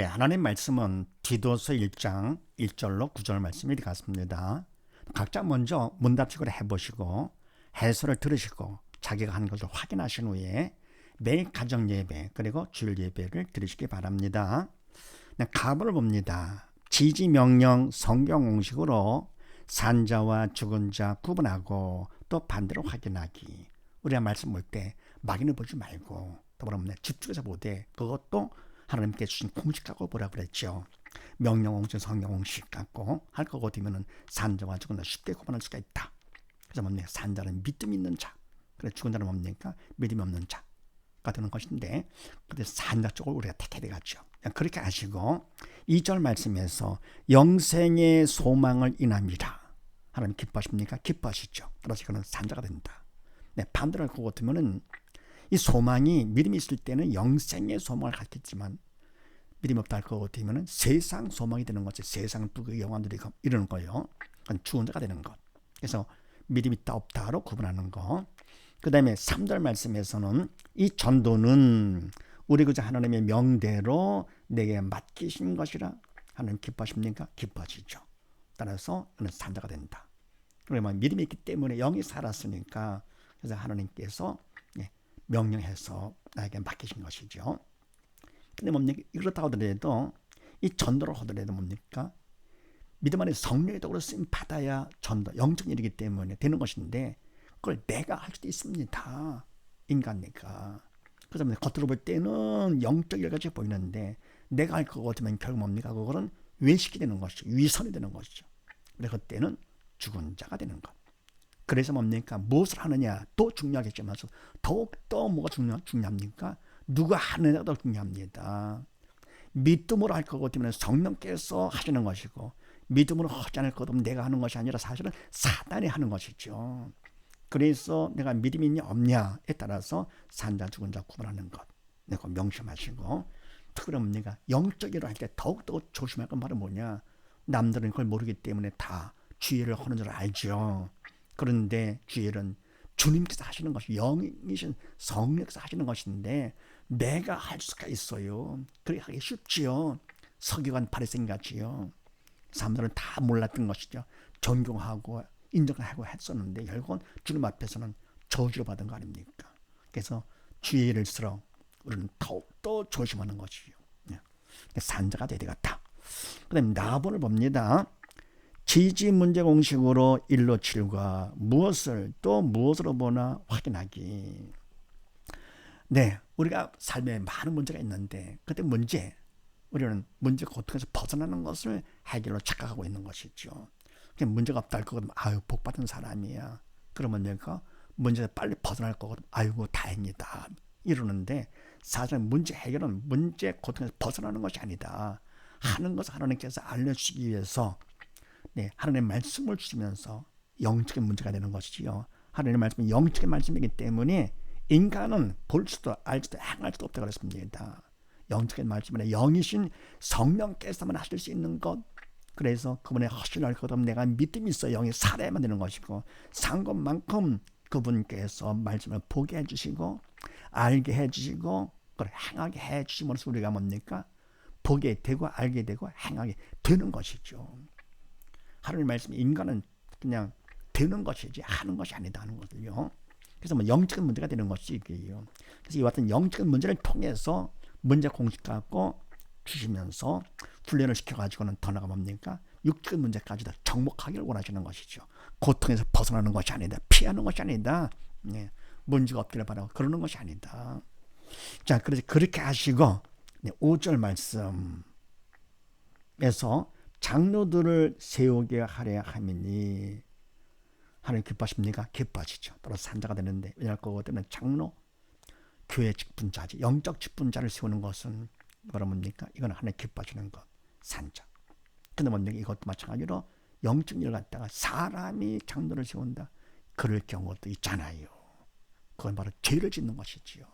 네, 하나님 말씀은 디도서 1장 1절로 9절 말씀이 같습니다. 각자 먼저 문답식으로 해보시고 해설을 들으시고 자기가 하는 것을 확인하신 후에 매일 가정 예배 그리고 주일 예배를 드리시기 바랍니다. 네, 가을 봅니다. 지지 명령 성경 공식으로 산자와 죽은 자 구분하고 또 반대로 확인하기. 우리가 말씀 볼 때 막연히 보지 말고 더불어 집중해서 보되 그것도 하나님께 주신 공식 갖고 보라 그랬죠. 명령 공식, 성경 공식 갖고 할 거고 되면은 산자와 죽은 자 쉽게 구분할 수가 있다. 그래서 뭡니까? 산자는 믿음 있는 자. 그래 죽은 자는 뭡니까? 믿음 없는 자가 되는 것인데 근데 산자 쪽을 우리가 택해야 되겠죠. 그렇게 하시고 2절 말씀에서 영생의 소망을 인합니다. 하나님 기뻐하십니까? 기뻐하시죠. 따라서 이거는 산자가 된다. 네, 반대로 할것 같으면은 이 소망이 믿음이 있을 때는 영생의 소망을 갖겠지만 믿음 없다 할것 같으면 세상 소망이 되는 거죠. 세상 뚜그 영화들이 이러는 거예요. 그건 죽은 자가 되는 것. 그래서 믿음 있다 없다로 구분하는 거. 그 다음에 3절 말씀에서는 이 전도는 우리 그저 하나님의 명대로 내게 맡기신 것이라 하나님 기뻐하십니까? 기뻐하시죠. 따라서 그는 산자가 된다. 그러면 믿음이 있기 때문에 영이 살았으니까 그래서 하나님께서 명령해서 나에게 맡기신 것이죠. 근데 뭡니까? 이렇다 하더라도 이 전도를 하더라도 뭡니까? 믿음 안에 성령의 도로 쓰임 받아야 전도, 영적 일이기 때문에 되는 것인데 그걸 내가 할 수도 있습니다. 인간 내가. 그래서 겉으로 볼 때는 영적 일같이 보이는데 내가 할것 같으면 결국 뭡니까? 그거는 외식이 되는 것이죠. 위선이 되는 것이죠. 그래서 그때는 죽은 자가 되는 것. 그래서 뭡니까? 무엇을 하느냐 또 중요하겠지만 더욱더 뭐가 중요, 중요합니까? 누가 하느냐가 더 중요합니다. 믿음으로 할 거기 때문에 성령께서 하시는 것이고 믿음으로 하지 않을 것 없으면 내가 하는 것이 아니라 사실은 사단이 하는 것이죠. 그래서 내가 믿음이 있냐 없냐에 따라서 산자 죽은 자 구분하는 것. 내가 명심하시고 특별히 뭡니까? 영적으로 할 때 더욱더 조심할 건 바로 뭐냐? 남들은 그걸 모르기 때문에 다 주의를 하는 줄 알죠. 그런데 주일은 주님께서 하시는 것이 영이신 성령께서 하시는 것인데 내가 할 수가 있어요. 그렇게 하기 쉽지요. 서기관 바리새인 같이요. 사람들은 다 몰랐던 것이죠. 존경하고 인정하고 했었는데 결국은 주님 앞에서는 저주를 받은 거 아닙니까? 그래서 주의를수록 우리는 더욱더 조심하는 것이요. 예. 산자가 되야 되겠다. 그 다음에 나본을 봅니다. 지지 문제 공식으로 1로 7과 무엇을 또 무엇으로 보나 확인하기. 네, 우리가 삶에 많은 문제가 있는데 그때 문제, 우리는 문제 고통에서 벗어나는 것을 해결로 착각하고 있는 것이죠. 문제가 없다 할 거거든. 아유, 복 받은 사람이야. 그러면 내가 문제에서 빨리 벗어날 거거든. 아이고, 다행이다. 이러는데 사실 문제 해결은 문제 고통에서 벗어나는 것이 아니다. 하는 것을 하나님께서 알려주시기 위해서 네, 하나님의 말씀을 주시면서 영적인 문제가 되는 것이지요. 하나님의 말씀은 영적인 말씀이기 때문에 인간은 볼 수도 알지도 행할 수도 없다고 그랬습니다. 영적인 말씀은 영이신 성령께서만 하실 수 있는 것. 그래서 그분의 허신할 것 없으면 내가 믿음이 있어 영이 살아야만 되는 것이고 산 것만큼 그분께서 말씀을 보게 해주시고 알게 해주시고 그걸 행하게 해주심으로써 우리가 뭡니까? 보게 되고 알게 되고 행하게 되는 것이죠. 하나님 말씀 인간은 그냥 되는 것이지 하는 것이 아니다 하는 거거든요. 그래서 뭐 영적인 문제가 되는 것이 이게요. 그래서 이와 같은 영적인 문제를 통해서 문제 공식 갖고 주시면서 훈련을 시켜가지고는 더 나가 뭡니까? 육적인 문제까지도 정복하기를 원하시는 것이죠. 고통에서 벗어나는 것이 아니다. 피하는 것이 아니다. 네. 문제가 없기를 바라고 그러는 것이 아니다. 자, 그래서 그렇게 하시고 네, 5절 말씀에서 장로들을 세우게 하려 함이니 하나님 기뻐하십니까? 기뻐하시죠. 따라서 산자가 되는데 왜냐할 거거든요. 장로 교회 직분자지 영적 직분자를 세우는 것은 뭐라 뭡니까? 이건 하나님 기뻐하시는 것 산자. 근데 뭡니까? 이것도 마찬가지로 영적 일을 갖다가 사람이 장로를 세운다. 그럴 경우도 있잖아요. 그건 바로 죄를 짓는 것이지요.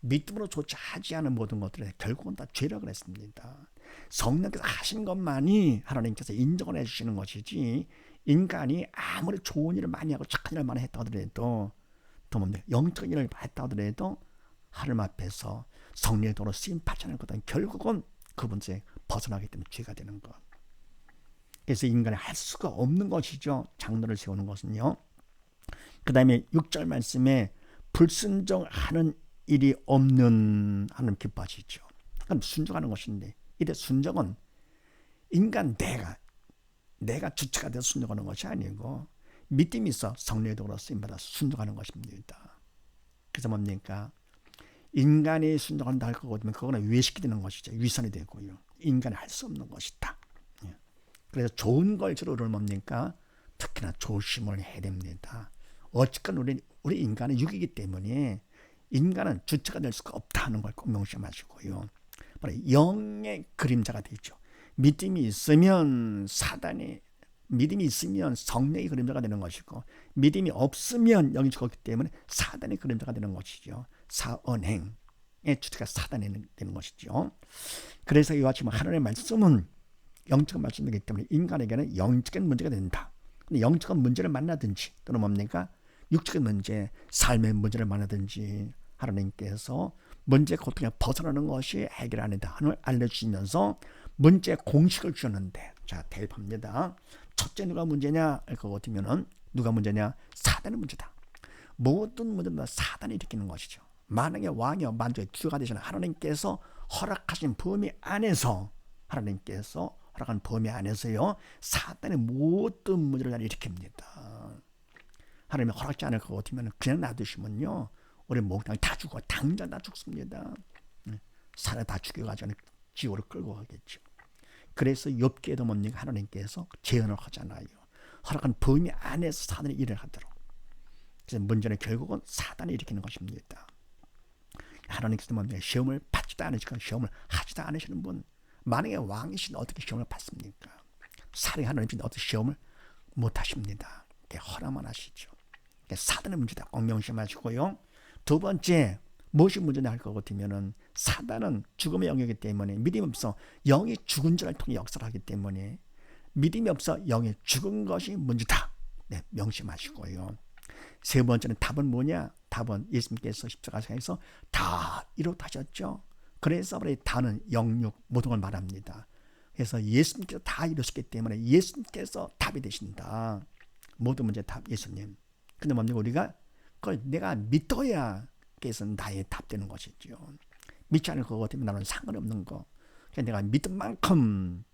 믿음으로 조차하지 않은 모든 것들에 결국은 다 죄라 그랬습니다. 성령께서 하신 것만이 하나님께서 인정을 해주시는 것이지 인간이 아무리 좋은 일을 많이 하고 착한 일을 많이 했다 하더라도 더 뭡니까? 영적인 일을 했다 하더라도 하나님 앞에서 성령의 도로 쓰임 받지 않을 것은 결국은 그분에 벗어나기 때문에 죄가 되는 것. 그래서 인간이 할 수가 없는 것이죠. 장로를 세우는 것은요. 그 다음에 6절 말씀에 불순종하는 일이 없는 하는 기뻐하시죠. 순종하는 것인데 이때 순종은 인간 내가 내가 주체가 돼서 순종하는 것이 아니고 믿음이 있어 성령의 도로 쓰임받아 순종하는 것입니다. 그래서 뭡니까? 인간이 순종한다 할 거거든요. 그거는 외식되는 것이죠. 위선이 되고요. 인간이 할 수 없는 것이다. 예. 그래서 좋은 걸 주로 뭡니까? 특히나 조심을 해야 됩니다. 어쨌건 우리 우리 인간은 육이기 때문에 인간은 주체가 될 수가 없다는 걸 꼭 명심하시고요. 바로 영의 그림자가 되죠. 믿음이 있으면 사단이 믿음이 있으면 성령의 그림자가 되는 것이고 믿음이 없으면 영이 죽었기 때문에 사단의 그림자가 되는 것이죠. 사언행의 주체가 사단이 되는 것이죠. 그래서 이와 같이 하나님의 말씀은 영적인 말씀이기 때문에 인간에게는 영적인 문제가 된다. 근데 영적인 문제를 만나든지 또는 뭡니까? 육적인 문제, 삶의 문제를 만나든지 하나님께서 문제 고통에 벗어나는 것이 해결 아니다. 하늘 알려주시면서 문제 공식을 주셨는데 자 대입합니다. 첫째 누가 문제냐 할것 같으면은 누가 문제냐 사단의 문제다. 모든 문제는 사단이 일으키는 것이죠. 만왕의 왕이여 만주의 주가 되시는 하나님께서 허락하신 범위 안에서 하나님께서 허락한 범위 안에서요 사단의 모든 문제를 일으킵니다. 하나님이 허락지 않을 것 같으면 그냥 놔두시면요 우리 목당 다 죽어 당장 다 죽습니다. 살아 다 죽여가지고 지옥으로 끌고 가겠죠. 그래서 욥기에도 뭡니까 하나님께서 제언을 하잖아요. 허락한 범위 안에서 사단이 일을 하도록. 그래서 문제는 결국은 사단이 일으키는 것입니다. 하나님께서 뭡니까 시험을 받지도 않으시고 시험을 하지도 않으시는 분 만약에 왕이신 어떻게 시험을 받습니까? 살인 하나님이 어떻게 시험을 못 하십니다. 허락만 하시죠. 사단의 문제다. 꼭 명심하시고요. 두 번째 무엇이 문제냐 할 것 같으면은 사단은 죽음의 영이기 때문에 믿음이 없어 영이 죽은 자를 통해 역사를 하기 때문에 믿음이 없어 영이 죽은 것이 문제다. 네, 명심하시고요. 세 번째는 답은 뭐냐? 답은 예수님께서 십자가상에서 다 이루어하셨죠. 그래서 우리 다는 영육 모든 걸 말합니다. 그래서 예수님께서 다 이루셨기 때문에 예수님께서 답이 되신다. 모든 문제 답 예수님. 근데 뭡니까 우리가 그걸 내가 믿어야 그래서 나의 답되는 것이죠. 믿지 않을 것 같으면 나는 상관없는 거. 그러니까 내가 믿은 만큼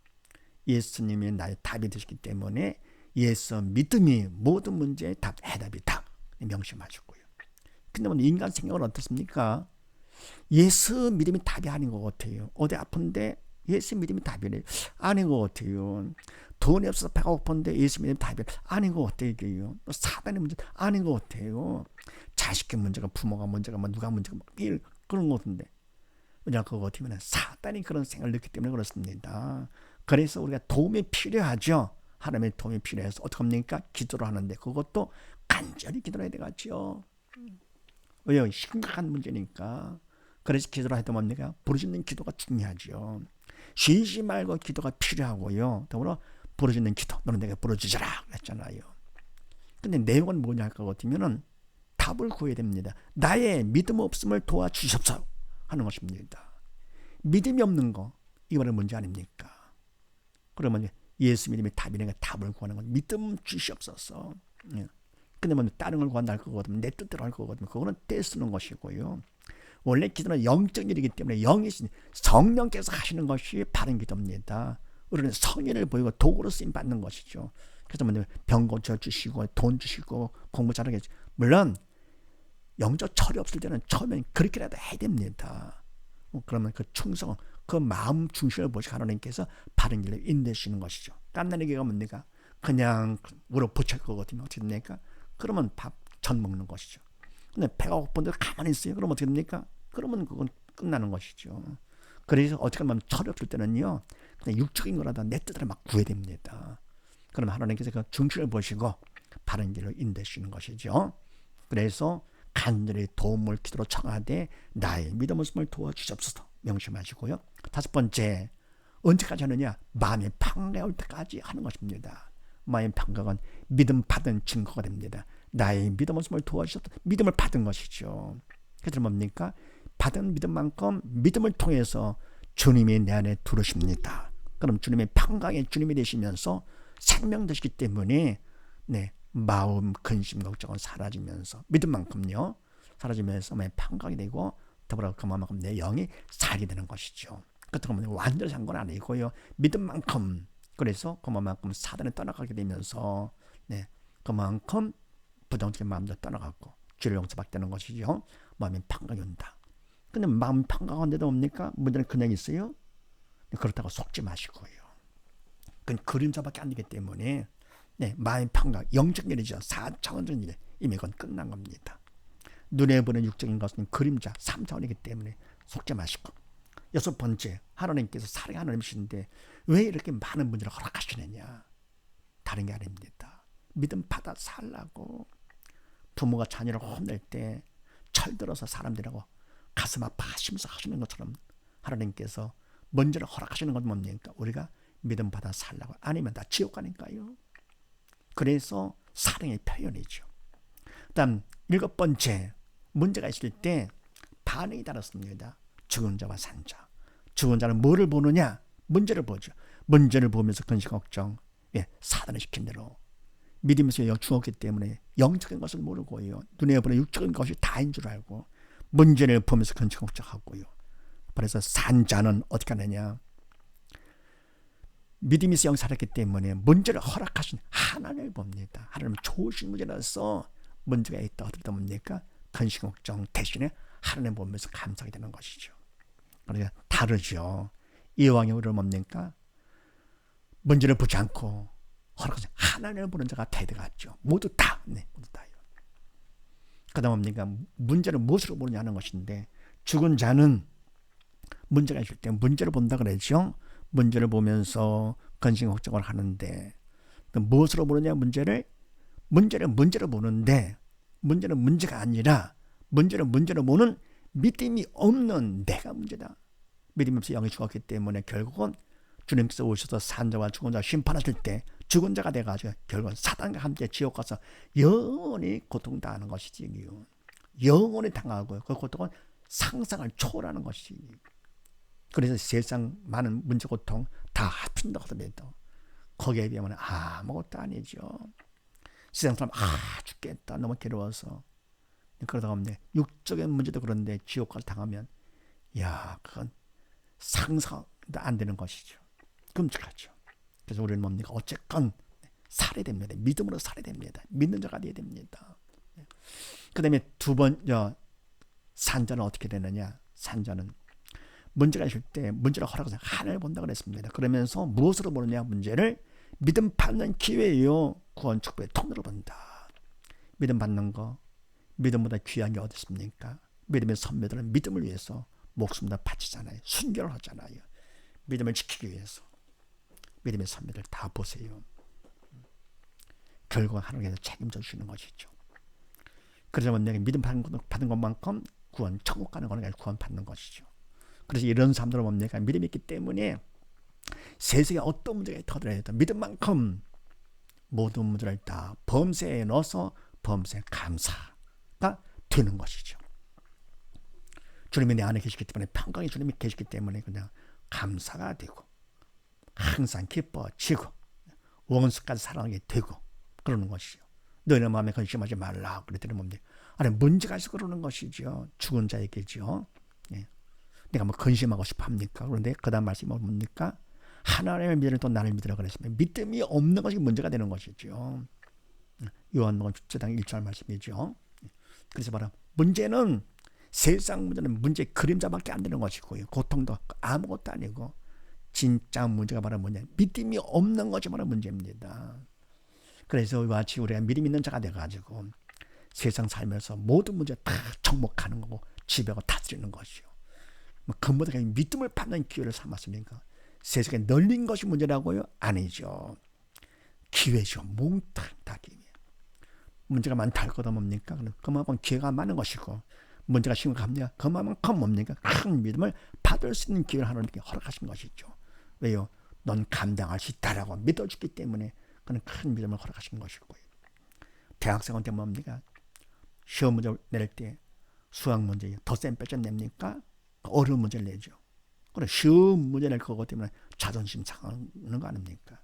예수님이 나의 답이 되시기 때문에 예수 믿음이 모든 문제의 답, 해답이다. 명심하셨고요. 근데 뭐 인간 생각은 어떻습니까? 예수 믿음이 답이 아닌 것 같아요. 어디 아픈데 예수 믿음이 답이래. 아닌 것 같아요. 돈이 없어서 배가 고픈데 예수 믿음이 답이 아닌 것 같아요. 사단의 문제 아닌 것 같아요. 자식의 문제가 부모가 문제가 뭐 누가 문제가 뭐 그런 것 같은데. 왜냐 그거 같으면 사단이 그런 생각을 넣기 때문에 그렇습니다. 그래서 우리가 도움이 필요하죠. 하나님의 도움이 필요해서 어떻게 합니까? 기도를 하는데 그것도 간절히 기도를 해야 되겠죠. 왜요? 심각한 문제니까. 그래서 기도를 해도 뭡니까? 부르짖는 기도가 중요하죠. 쉬지 말고 기도가 필요하고요. 더불어 부르짖는 기도. 너는 내가 부르짖어라. 그랬잖아요. 근데 내용은 뭐냐 할것 같으면은 답을 구해야 됩니다. 나의 믿음 없음을 도와주십사 하는 것입니다. 믿음이 없는 거 이거는 문제 아닙니까? 그러면 예수 믿음이 답이니까 답을 구하는 건 믿음 주시옵소서. 예. 근데 뭐 다른 걸 구한다 할 거거든. 내 뜻대로 할 거거든. 그거는 떼쓰는 것이고요. 원래 기도는 영적 일이기 때문에 영이신 성령께서 하시는 것이 바른 기도입니다. 우리는 성인을 보이고 도구로 쓰임 받는 것이죠. 그래서 뭐병 고쳐 주시고 돈 주시고 공부 잘하게 물론 영적 철이 없을 때는 처음엔 그렇게라도 해야 됩니다. 어, 그러면 그 충성, 그 마음 중심을 보시 하나님께서 바른 길로 인도시는 것이죠. 깐나는 게가 뭡니까? 그냥 우러 붙일 거거든요. 어떻게 됩니까? 그러면 밥 전 먹는 것이죠. 근데 배가 고픈데 가만히 있어요. 그럼 어떻게 됩니까? 그러면 그건 끝나는 것이죠. 그래서 어떻게 하면 철이 없을 때는요. 그냥 육적인 거라도 내 뜻대로 막 구해야 됩니다. 그럼 하나님께서 그 중심을 보시고 바른 길로 인도시는 것이죠. 그래서 간절히 도움을 기도로 청하되 나의 믿음 없음을 도와주시옵소서 명심하시고요. 다섯 번째 언제까지 하느냐 마음이 평내올 때까지 하는 것입니다. 마음의 평강은 믿음 받은 증거가 됩니다. 나의 믿음 없음을 도와주셔서 믿음을 받은 것이죠. 그래서 뭡니까? 받은 믿음만큼 믿음을 통해서 주님이 내 안에 들으십니다. 그럼 주님의 평강의 주님이 되시면서 생명 되시기 때문에 네 마음 근심 걱정은 사라지면서 믿음만큼요 사라지면서 내 평강이 되고 더불어 그만큼 내 영이 살게 되는 것이죠. 그렇다면 완전히 산건 아니고요 믿음만큼 그래서 그만큼 사단에 떠나가게 되면서 네 그만큼 부정적인 마음도 떠나가고 죄를 용서받게 는 것이죠. 마음이 평강이 온다. 근데 마음 평강한 데도 뭡니까? 문제는 그냥 있어요. 그렇다고 속지 마시고요. 그건 그림자밖에 안 되기 때문에 네, 마음 평강, 영적 일이죠. 4차원적인 일, 이미 그건 끝난 겁니다. 눈에 보는 육적인 것은 그림자, 3차원이기 때문에 속지 마시고 여섯 번째, 하나님께서 사랑의 하나님이신데 왜 이렇게 많은 문제를 허락하시느냐? 다른 게 아닙니다. 믿음 받아 살라고 부모가 자녀를 혼낼 때 철들어서 사람들하고 가슴 아파하시면서 하시는 것처럼 하나님께서 먼저를 허락하시는 건 뭡니까? 우리가 믿음 받아 살라고 아니면 다 지옥 가니까요. 그래서 사랑의 표현이죠. 다음 일곱 번째 문제가 있을 때 반응이 다릅니다. 죽은 자와 산 자. 죽은 자는 뭐를 보느냐? 문제를 보죠. 문제를 보면서 근심 걱정, 예, 사단을 시킨 대로 믿으면서 죽었기 때문에 영적인 것을 모르고요. 눈에 보는 육적인 것이 다인 줄 알고 문제를 보면서 근심 걱정하고요. 그래서 산자는 어떻게 하느냐? 믿음이 있어 영살했기 때문에 문제를 허락하신 하나님을 봅니다. 하나님 좋으신 문제라서 문제가 있다 하더라도 뭡니까? 근심 걱정 대신에 하나님 보면서 감사하게 되는 것이죠. 그러니까 다르죠. 이왕에 우리를 뭡니까? 문제를 보지 않고 허락하신 하나님을 보는 자가 대대같죠. 모두 다, 네, 모두 다요. 그다음 뭡니까? 문제를 무엇으로 보느냐 는 것인데 죽은 자는 문제가 있을 때 문제를 본다 그랬죠. 문제를 보면서 근심 걱정을 하는데 무엇으로 보느냐 문제를 문제를 문제로 보는데 문제는 문제가 아니라 문제는 문제로 보는 믿음이 없는 내가 문제다. 믿음 없이 영이 죽었기 때문에 결국은 주님께서 오셔서 산자와 죽은 자 심판하실 때 죽은 자가 돼가지고 결국은 사단과 함께 지옥 가서 영원히 고통당하는 것이지 영원히 당하고 그 고통은 상상을 초월하는 것이지 그래서 세상 많은 문제 고통 다 합친다 하더라도 거기에 비하면 아무것도 아니죠. 세상 사람 아 죽겠다 너무 괴로워서 그러다가 없네 육적인 문제도 그런데 지옥까지 당하면 야 그건 상상도 안 되는 것이죠. 끔찍하죠. 그래서 우리는 뭡니까 어쨌건 살아야 됩니다. 믿음으로 살아야 됩니다. 믿는 자가 되어야 됩니다. 그 다음에 두 번, 산자는 어떻게 되느냐? 산자는 문제가 있을 때 문제를 허락해서 하나님을 본다 그랬습니다. 그러면서 무엇으로 보느냐 문제를 믿음 받는 기회예요. 구원 축복의 통로로 본다. 믿음 받는 거 믿음보다 귀한 게 어디 있습니까? 믿음의 선배들은 믿음을 위해서 목숨 다 바치잖아요. 순결을 하잖아요. 믿음을 지키기 위해서 믿음의 선배들 다 보세요. 결국 하나님께서 책임져 주시는 것이죠. 그러자면 내가 믿음 받는 것만큼 구원 천국 가는 거는 구원 받는 것이죠. 그래서 이런 사람들은 뭡니까? 믿음이 있기 때문에 세상에 어떤 문제가 터더라도 믿음만큼 모든 문제를 다 범세에 넣어서 범세 감사가 되는 것이죠. 주님이 내 안에 계시기 때문에 평강이 주님이 계시기 때문에 그냥 감사가 되고 항상 기뻐지고 원수까지 사랑하게 되고 그러는 것이죠. 너희는 마음에 근심하지 말라 그랬더니 뭡니까? 아니 문제가 있어 그러는 것이죠. 죽은 자에게죠. 예. 내가 뭐 근심하고 싶어 합니까? 그런데 그 다음 말씀이 뭡니까? 하나님의 믿음을 또 나를 믿으라 그랬으면 믿음이 없는 것이 문제가 되는 것이죠. 요한복음 7장 1절 말씀이죠. 그래서 바로 문제는 세상 문제는 문제 그림자밖에 안 되는 것이고요. 고통도 아무것도 아니고 진짜 문제가 바로 뭐냐 믿음이 없는 것이 바로 문제입니다. 그래서 마치 우리가 믿음 있는 자가 돼가지고 세상 살면서 모든 문제 다 정복하는 거고 지배하고 다스리는 것이요. 근본적인 뭐 믿음을 받는 기회를 삼았습니까? 세상에 널린 것이 문제라고요? 아니죠. 기회죠. 몽땅 다 기회. 문제가 많다 할 거다 뭡니까? 그만큼 기회가 많은 것이고 문제가 심각합니다. 그만큼 뭡니까? 큰 믿음을 받을 수 있는 기회를 하나님께 허락하신 것이죠. 왜요? 넌 감당할 수 있다라고 믿어주기 때문에 그는 큰 믿음을 허락하신 것이고요. 대학생한테 뭡니까? 시험 문제 낼 때 수학 문제 더센 빼점 냅니까? 어려운 문제를 내죠. 그래 쉬운 문제 낼 거기 때문에 자존심 상하는 거 아닙니까?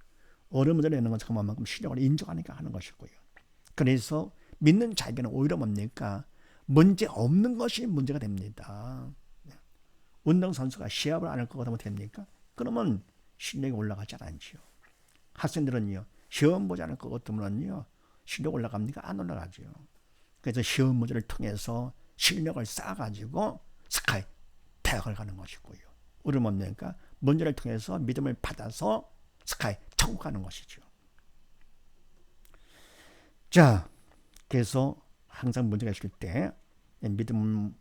어려운 문제 내는 건 그만큼 실력을 인정하니까 하는 것이고요. 그래서 믿는 자에게는 오히려 뭡니까? 문제 없는 것이 문제가 됩니다. 운동선수가 시합을 안 할 것 같으면 됩니까? 그러면 실력이 올라가지 않지요. 학생들은요, 시험 보지 않을 것 같으면요, 실력 올라갑니까? 안 올라가죠. 그래서 시험 문제를 통해서 실력을 쌓아가지고 스카이 대학을 가는 것이고요. 우리는 뭡니까? 문제를 통해서 믿음을 받아서 스카이 천국 가는 것이죠. 자, 그래서 항상 문제가 있을 때 믿음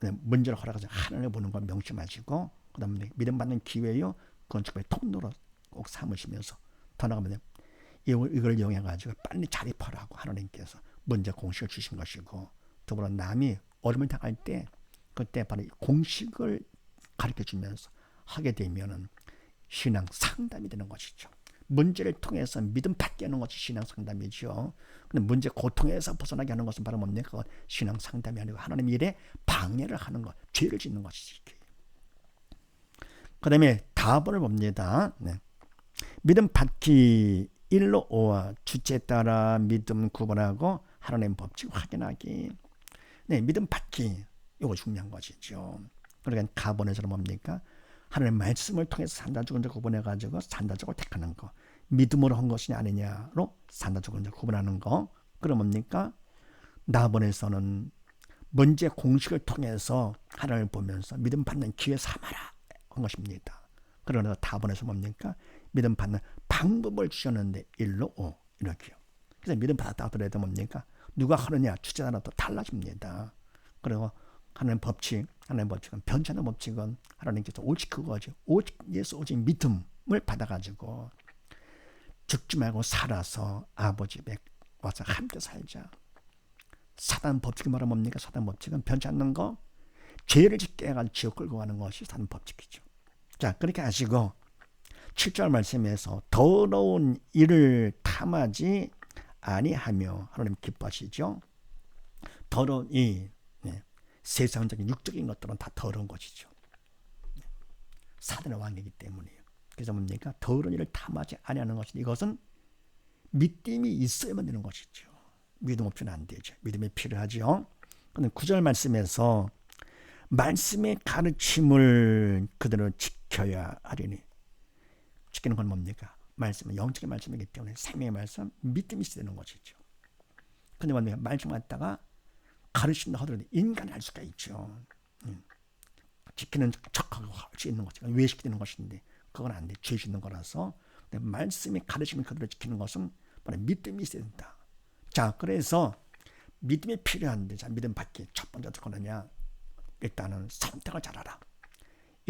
문제를 허락하지 하나님을 보는 걸 명심하시고 그 다음에 믿음 받는 기회요 건축의 통로로 꼭 삼으시면서 더 나가면 이걸 이용해 가지고 빨리 자립하라고 하나님께서 문제 공식을 주신 것이고 더불어 남이 어려움을 당할 때 그때 바로 공식을 가르쳐 주면서 하게 되면은 신앙 상담이 되는 것이죠. 문제를 통해서 믿음 받게 하는 것이 신앙 상담이죠. 근데 문제 고통에서 벗어나게 하는 것은 바로 뭡니까? 신앙 상담이 아니고 하나님 일에 방해를 하는 것, 죄를 짓는 것이지. 그 다음에 다번을 봅니다. 네. 믿음 받기 1로 5와 주체에 따라 믿음 구분하고 하나님 법칙 확인하기. 네, 믿음 받기. 이거 중요한 것이죠. 그러니까 가본에서는 뭡니까? 하나님의 말씀을 통해서 산다 죽은 자 구분해 가지고 산다 죽을 택하는 거. 믿음으로 한 것이냐 아니냐로 산다 죽은 자 구분하는 거. 그럼 뭡니까? 나본에서는 문제 공식을 통해서 하나님을 보면서 믿음 받는 기회 삼아라 한 것입니다. 그러나 다본에서 뭡니까? 믿음 받는 방법을 주셨는데 일로 오 이렇게요. 그래서 믿음 받았다 하더라도 뭡니까? 누가 하느냐 주제나 또 달라집니다. 그리고 하나님 법칙, 하나님 법칙은 않는 법칙은 하나님께서 오직 그거죠. 오직 예수 오직 믿음을 받아가지고 죽지 말고 살아서 아버지 백 와서 함께 살자. 사단 법칙이 뭐라 뭡니까? 사단 법칙은 변치 않는 거, 죄를 짓게 해가지고 지옥 끌고 가는 것이 사단 법칙이죠. 자, 그렇게 하시고 7절 말씀에서 더러운 일을 탐하지 아니하며 하나님 기뻐하시죠. 더러운 이 세상적인 육적인 것들은 다 더러운 것이죠. 사단의 왕이기 때문이에요. 그래서 뭡니까? 더러운 일을 탐하지 아니하는 것이 이것은 믿음이 있어야만 되는 것이죠. 믿음 없이는 안 되죠. 믿음이 필요하죠. 근데 구절 말씀에서 말씀의 가르침을 그대로 지 켜야 하리니 지키는 건 뭡니까? 말씀은 영적인 말씀이기 때문에 생명의 말씀, 믿음이 있어야 되는 것이죠. 근데 뭡니까? 말씀 갖다가 가르친다 하더라도 인간이 할 수가 있죠. 음. 지키는 척하고 할 수 있는 것이 외식되는 것인데 그건 안 돼. 죄 짓는 거라서 말씀이 가르치면 그대로 지키는 것은 바로 믿음이 있어야 된다. 자, 그래서 믿음이 필요한데 자, 믿음 받기 첫 번째 어떻게 하느냐? 일단은 선택을 잘하라.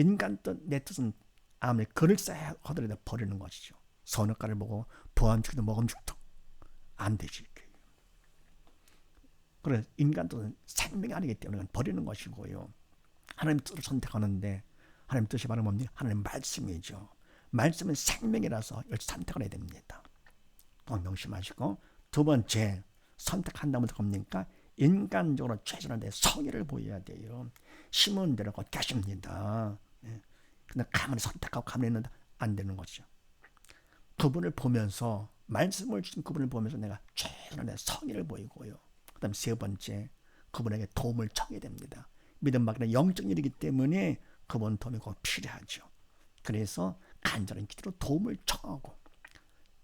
인간 뜻, 내 뜻은 아무리 글을 써야 하더라도 버리는 것이죠. 선악과를 보고 보암죽도 먹음죽도 안 되지. 그래 인간도 생명이 아니기 때문에 버리는 것이고요. 하나님 뜻을 선택하는데 하나님 뜻이 바로 뭡니까? 하나님 말씀이죠. 말씀은 생명이라서 선택을 해야 됩니다. 꼭 명심하시고 두 번째 선택한다면 뭡니까? 인간적으로 최선을 내 성의를 보여야 돼요. 심은 대로 곧 가십니다. 네. 근데 가만히 선택하고 가만히 있는데 안 되는 거죠. 그분을 보면서 말씀을 주신 그분을 보면서 내가 최선을 내 성의를 보이고요. 그 다음 세 번째, 그분에게 도움을 청해야 됩니다. 믿음 받기는 영적 일이기 때문에 그분 도움이 꼭 필요하죠. 그래서 간절한 기도로 도움을 청하고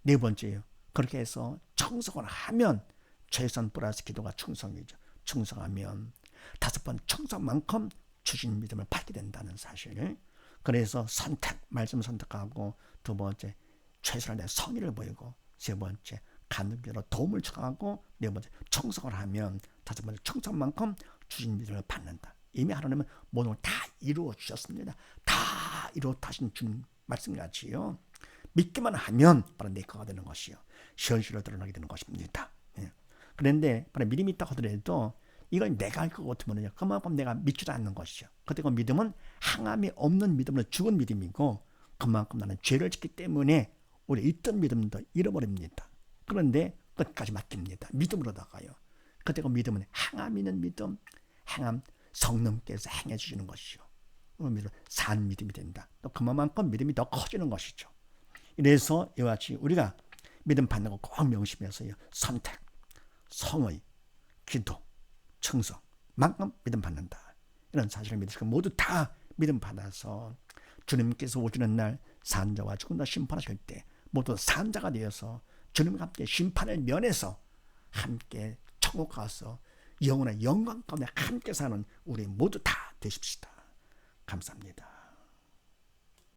네 번째요. 그렇게 해서 청성을 하면 최선 플러스 기도가 충성이죠. 충성하면 다섯 번 청성만큼 주신 믿음을 받게 된다는 사실. 그래서 선택, 말씀 선택하고 두 번째 최선을 내 성의를 보이고 세 번째 간음기로 도움을 청하고 네 번째 청성을 하면 다섯 번째 청성만큼 주신 믿음을 받는다. 이미 하나님은 모든 걸 다 이루어 주셨습니다. 다 이루어 타신 주님 말씀같이요. 믿기만 하면 바로 내 거가 되는 것이요. 현실로 드러나게 되는 것입니다. 예. 그런데 바로 믿음이 있다 하더라도 이걸 내가 할 것 같으면 요. 그만큼 내가 믿지도 않는 것이죠. 그때 그 믿음은 항암이 없는 믿음으로 죽은 믿음이고 그만큼 나는 죄를 짓기 때문에 우리 있던 믿음도 잃어버립니다. 그런데 끝까지 맡깁니다. 믿음으로다가요. 그때 그 믿음은 행함 있는 믿음, 행함 성령께서 행해 주시는 것이죠. 믿음, 산 믿음이 된다. 또 그만큼 믿음이 더 커지는 것이죠. 이래서 이와 같이 우리가 믿음 받는 거 꼭 명심해서요. 선택, 성의, 기도, 청소, 만큼 믿음 받는다. 이런 사실을 믿으시고 모두 다 믿음 받아서 주님께서 오시는 날 산자와 죽은 자 심판하실 때 모두 산자가 되어서 주님과 함께 심판을 면해서 함께 천국 가서 영원의 영광 가운데 함께 사는 우리 모두 다 되십시다. 감사합니다.